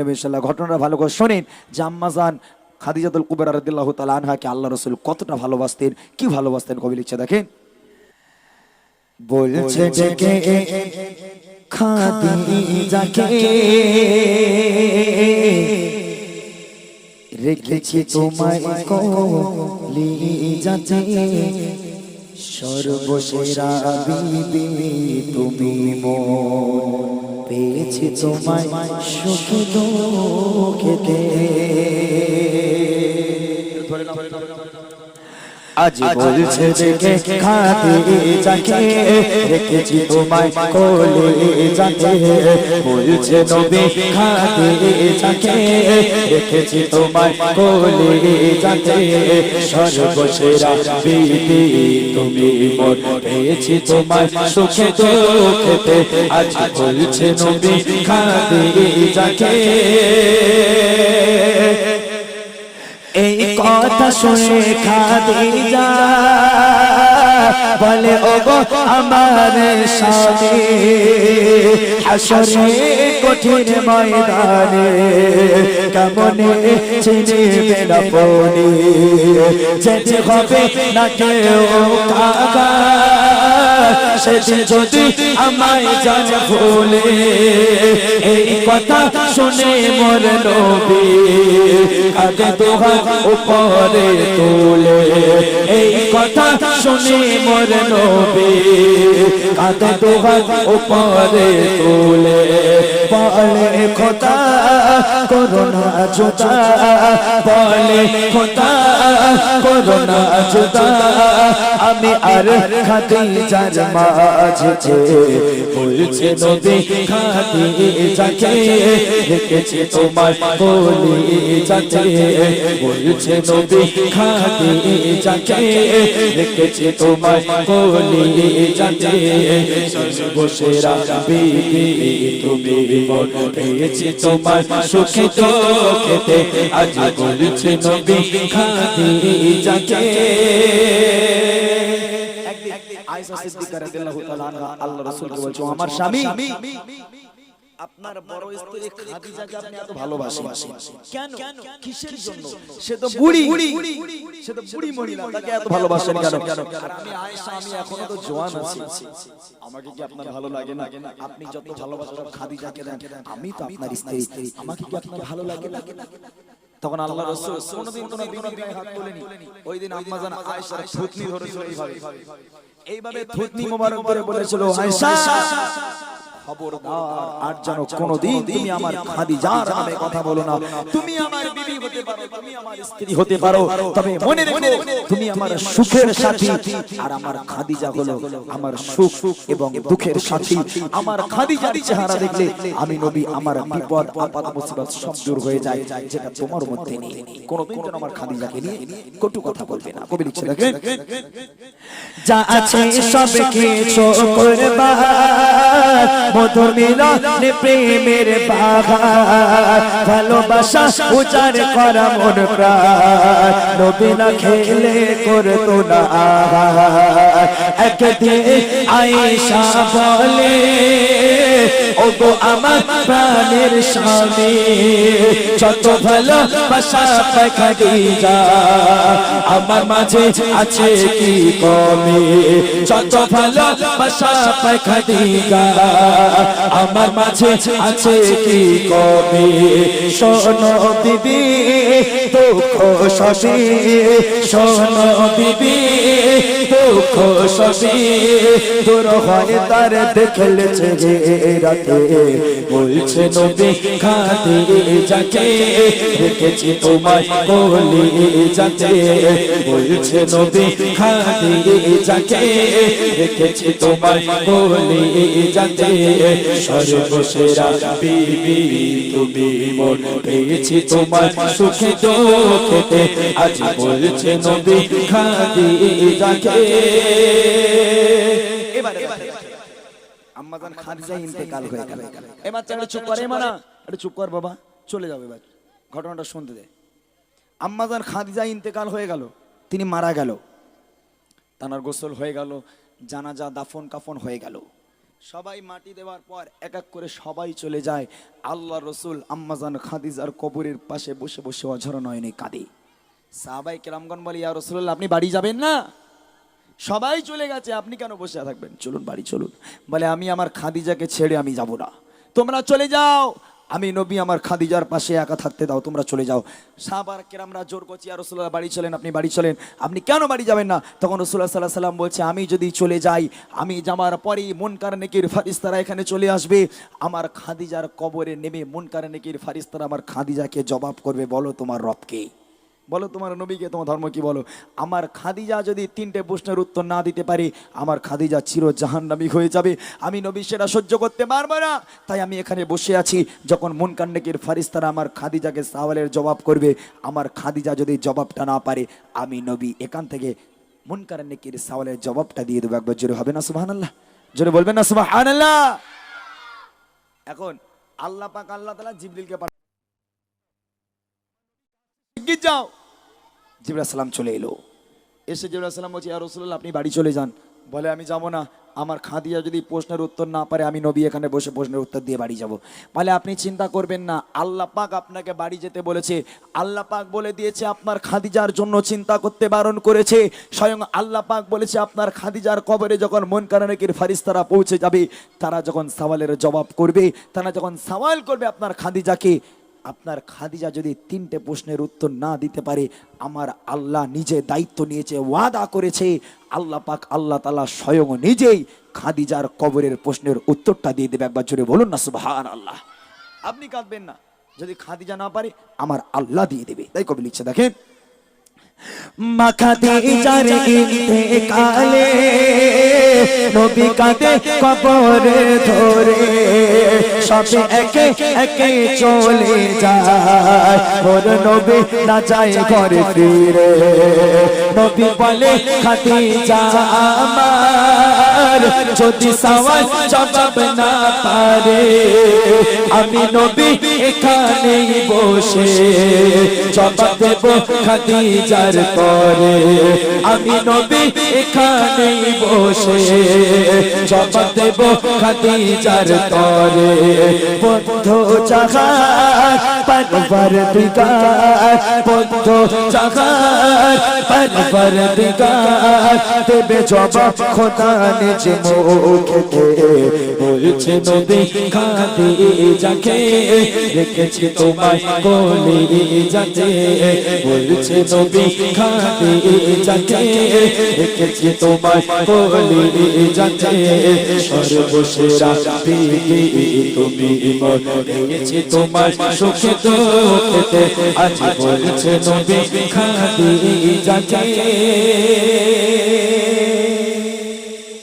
নেবে ইনশাল্লাহ ঘটনাটা ভালো করে শোনেন। যে আম্মাজান খাদিজাতুল কুবের রাদিল্লাহ তালা আনহাকে আল্লাহ রসুল কতটা ভালোবাসতেন, কি ভালোবাসতেন কবি লিখছে দেখেন। বলছে রেখেছি তোমায় কলি বিবি তুমি মন পেয়েছি তোমায় সুখ দুঃখেতে আজ বলছে দেখে খাতে যাকে রেখেছি তোমায় কোলে যাকে বলছে নবী খাতে যাকে রেখেছি তোমায় কোলে যাকে সর্বসেরা বিবি তুমি মন পেয়েছি তোমায় সুখে দুঃখেতে। আজ বলছে নবী খাতে যাকে কথা শুনে খাদিজা বলে, ওগো আমার হাসরে কঠিন ময়দানে কেমনে চিনিবে না পনি যেতে হবে না কেউ কাকা। যদি আমায় জান এই কথা শুনে মোর নবী কাঁদে দোহা উপরে তোলে। এই কথা শুনে মোর নবী কাঁদে দোহা উপরে তোলে। বলে খোদা করোনা জোদা বলে খোদা করোনা জোদা আমি আর খাদিজার মাঝে বলছে নদী খাদি যাকে রেখেছে তোমার বলি যাতে বলছে যাকে রেখেছে তোমার বলি যাতে সর্বসেরা বিবি তুমি মন পেয়েছি তোমার সুখে চোখেতে আজ বলছে নবী যাকে আল্লাহ বলছো আমার স্বামী আপনার বড় স্ত্রী খাদিজাকে আপনি এত ভালোবাসেন? কেন? কিসের জন্য? সে তো বুড়ি সে তো বুড়ি মহিলা। তাকে এত ভালোবাসেন কেন? আর আমি আয়েশা আমি এখনও তো জওয়ান আছি। আমাকে কি আপনার ভালো লাগে না? আপনি যত ভালোবাসা খাদিজাকে দেন। আমি তো আপনার স্ত্রী। আমাকে কি আপনার ভালো লাগে না? তখন আল্লাহ রাসূল কোনদিন কোন বিনয় গায়ে হাত তোলেনি। ওই দিন আম্মা জান আয়েশার থুতনি ধরেছিল এইভাবে। এইভাবে থুতনি মোবারক করে বলেছিল আয়েশা খবরদার আর যেন কোনদিন তুমি আমার খাদিজার নামে কথা বলো না। তুমি আমার বিবি হতে পারো তুমি আমার স্ত্রী হতে পারো। তবে মনে রেখো তুমি আমার সুখের সাথী আর আমার খাদিজা হলো আমার সুখ এবং দুঃখের সাথী। আমার খাদিজার চেহারা দেখলে আমি নবী আমার বিপদ আপদ মুসিবত সব দূর হয়ে যায় যেটা তোমার মধ্যে নেই। কোনদিন যেন আমার খাদিজাকে নিয়ে কটু কথা বলবে না কবি লিখছে দেখেন যা আছে সব কিছু করবা। মধুর প্রেমের বাগান ভালোবাসা উজার করা মন প্রাণ। খেলে করতো না। একদিন আয়েশা বলে আমার প্রাণের স্বামী, যত ভালো বাসা খাদিজা আমার মাঝে আছে কি কমে? যত ভালো বাসা খাদিজা আমার মাঝে আছে কি কমে? শোনো দিদি, দুঃখ শশী শোনো দিদি দুঃখ সবই তোর হয় তার দেখলেছে রাতে। বলছে, নবী, খাতে যাকে রেখেছি তোমার কোলে যাতে। বলছে, নবী, খাতে যাকে রেখেছি তোমার কোলে যাতে। সর্বসেরা বিবি, তুমি মন পেয়েছি তোমার সুখে দুঃখেতে আজ বলছে, নবী খাদি যাকে আম্মাজান খাদিজা ইন্তেকাল হয়ে গেল। এবার চাইলে চুপ করে মানা একটু চুপ কর বাবা চলে যাবে এবার। ঘটনাটা শুনতে দে। আম্মাজান খাদিজা ইন্তেকাল হয়ে গেল তিনি মারা গেল। তানার গোসল হয়ে গেল জানাজা দাফন কাফন হয়ে গেল। সবাই মাটি দেওয়ার পর এক এক করে সবাই চলে যায়। আল্লাহ রসুল আম্মাজান খাদিজার কবরের পাশে বসে বসে অঝর নয়নে কাঁদে। সাহাবাই কেরামগন বলে ইয়া রসুল্লাহ আপনি বাড়ি যাবেন না? সবাই চলে গেছে, আপনি কেন বসে থাকবেন? চলুন, বাড়ি চলুন। বলে, আমি আমার খাদিজাকে ছেড়ে আমি যাব না। তোমরা চলে যাও। আমি নবী, আমার খাদিজার পাশে একা থাকতে দাও, তোমরা চলে যাও। সাহাবার কেরামরা জোর করছি আর রসুল্লাহ বাড়ি চলেন, আপনি বাড়ি চলেন। আপনি কেন বাড়ি যাবেন না? তখন রসুল্লাহ সাল্লাহ সাল্লাম বলছে, আমি যদি চলে যাই, আমি যাওয়ার পরেই মনকার, নেকির ফারিস্তারা এখানে চলে আসবে। আমার খাদিজার কবরে নেমে মনকার, নেকির ফারিস্তারা আমার খাদিজাকে জবাব করবে, বলো তোমার রবকে বলো তোমার নবীকে, তোমার ধর্ম কি বলো? আমার খাদিজা যদি তিনটে প্রশ্নের উত্তর না দিতে পারে, আমার খাদিজা চির জাহান্নামী হয়ে যাবে। আমি নবী সেটা সহ্য করতে পারব না। তাই আমি এখানে বসে আছি। যখন মন কান্ডেকের ফারিস্তারা আমার খাদিজাকে সাওয়ালের জবাব করবে, আমার খাদিজা যদি জবাবটা না পারে, আমি নবী এখান থেকে মন কান্ডেকের সাওয়ালের জবাবটা দিয়ে দেবো। একবার জোরে হবে না সুবাহ আল্লাহ জোরে বলবেন না সুবাহ আল্লাহ এখন আল্লাহ পাক আল্লাহ তালা জিবরিলকে পাঠান। শিগগির যাও। জিবরা সালাম চলে এলো। এসে জিবরা সালাম বলছে আর রসুল্লাহ আপনি বাড়ি চলে যান। বলে, আমি যাব না। আমার খাদিয়া যদি প্রশ্নের উত্তর না পারে, আমি নবী এখানে বসে প্রশ্নের উত্তর দিয়ে বাড়ি যাব। বলে, আপনি চিন্তা করবেন না। আল্লাহ পাক আপনাকে বাড়ি যেতে বলেছে। আল্লাহ পাক বলে দিয়েছে, আপনার খাদিজার জন্য চিন্তা করতে বারণ করেছে। স্বয়ং আল্লাহ পাক বলেছে, আপনার খাদিজার কবরে যখন মন কারণের ফারিস্তারা পৌঁছে যাবে, তারা যখন সওয়ালের জবাব করবে, তারা যখন সওয়াল করবে আপনার খাদিজাকে আপনার খাদিজা যদি তিনটে প্রশ্নের উত্তর না দিতে পারে, আমার আল্লাহ নিজে দায়িত্ব নিয়েছে, ওয়াদা করেছে। আল্লাহ পাক আল্লাহ তালা স্বয়ং নিজেই খাদিজার কবরের প্রশ্নের উত্তরটা দিয়ে দেবে একবার জোরে বলুন না সুবহান আল্লাহ আপনি কাঁদবেন না, যদি খাদিজা না পারে, আমার আল্লাহ দিয়ে দেবে। তাই কবি লিখছে, দেখেন। মাখাতে ইন্তেকালে নবী কাঁদে, কবরে ধরে সবে একে একে চলে যায়। মোর নবী না যায় ঘরে ফিরে। নবী বলে খাতে যা যদি সওয়াল জবাব না পারে, আমি নবী এখানেই বসে জবাব দেব খাদিজার তরে আমি নবী এখানেই বসে জবাব দেব খাদিজার তরে বন্ধ চাহার পরবর দিগার বন্ধ চাহার পরবর দিগার দেবে জবাব খোদা নিজ মুখে বলছে নবী খাদিজাকে রেখেছি তোমায় কোলে যাতে বলছে নবী খাদিজাকে রেখেছি তোমায় কোলে যাতে সর্বশেরা বিবি তুমি মন রেখেছি তোমায় সুখে দুঃখেতে। আজ বলছে নবী খাদিজাকে